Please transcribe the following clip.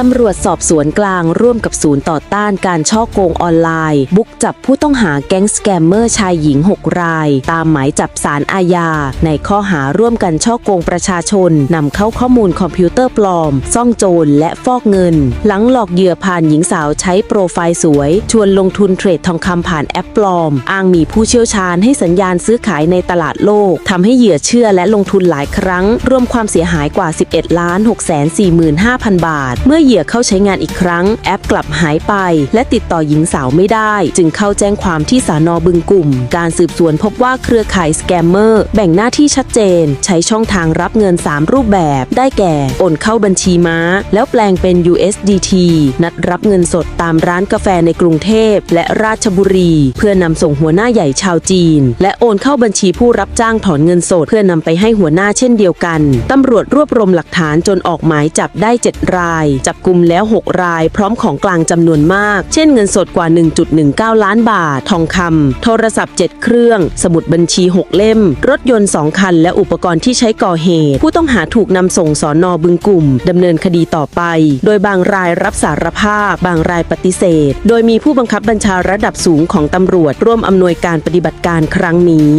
ตำรวจสอบสวนกลางร่วมกับศูนย์ต่อต้านการช่อโกงออนไลน์ บุกจับผู้ต้องหาแก๊งสแกมเมอร์ชายหญิง 6 ราย ตามหมายจับสารอาญา ในข้อหาร่วมกันช่อโกงประชาชนนำเข้าข้อมูลคอมพิวเตอร์ปลอม ซ่องโจรและฟอกเงิน หลังหลอกเหยื่อผ่านหญิงสาวใช้โปรไฟล์สวย ชวนลงทุนเทรดทองคำผ่านแอปปลอม อ้างมีผู้เชี่ยวชาญให้สัญญาณซื้อขายในตลาดโลกทำให้เหยื่อเชื่อและลงทุนหลายครั้ง รวมความเสียหายกว่า 11ล้าน6 4 5 0 0 0 บาท เมื่อเหยื่อเข้าใช้งานอีกครั้ง แอปกลับหายไป และติดต่อหญิงสาวไม่ได้ จึงเข้าแจ้งความที่สานอบึงกลุ่ม การสืบสวนพบว่าเครือข่ายสแกมเมอร์แบ่งหน้าที่ชัดเจน ใช้ช่องทางรับเงิน 3 รูปแบบ ได้แก่โอนเข้าบัญชีม้า แล้วแปลงเป็น USDT นัดรับเงินสดตามร้านกาแฟในกรุงเทพ และราชบุรี เพื่อนำส่งหัวหน้าใหญ่ชาวจีน และโอนเข้าบัญชีผู้รับจ้างถอนเงินสด เพื่อนำไปให้หัวหน้าเช่นเดียวกันตำรวจรวบรวมหลักฐานจนออกหมายจับได้ 7 รายจับกลุ่มแล้ว 6 ราย พร้อมของกลางจำนวนมาก เช่นเงินสดกว่า 1.19 ล้านบาท ทองคำโทรศัพท์ 7 เครื่อง สมุดบัญชี 6 เล่ม รถยนต์ 2 คัน และอุปกรณ์ที่ใช้ก่อเหตุ ผู้ต้องหาถูกนำส่งสอนอบึงกลุ่มดำเนินคดีต่อไป โดยบางรายรับสารภาพ บางรายปฏิเสธ โดยมีผู้บังคับบัญชาระดับสูงของตำรวจร่วมอำนวยการปฏิบัติการครั้งนี้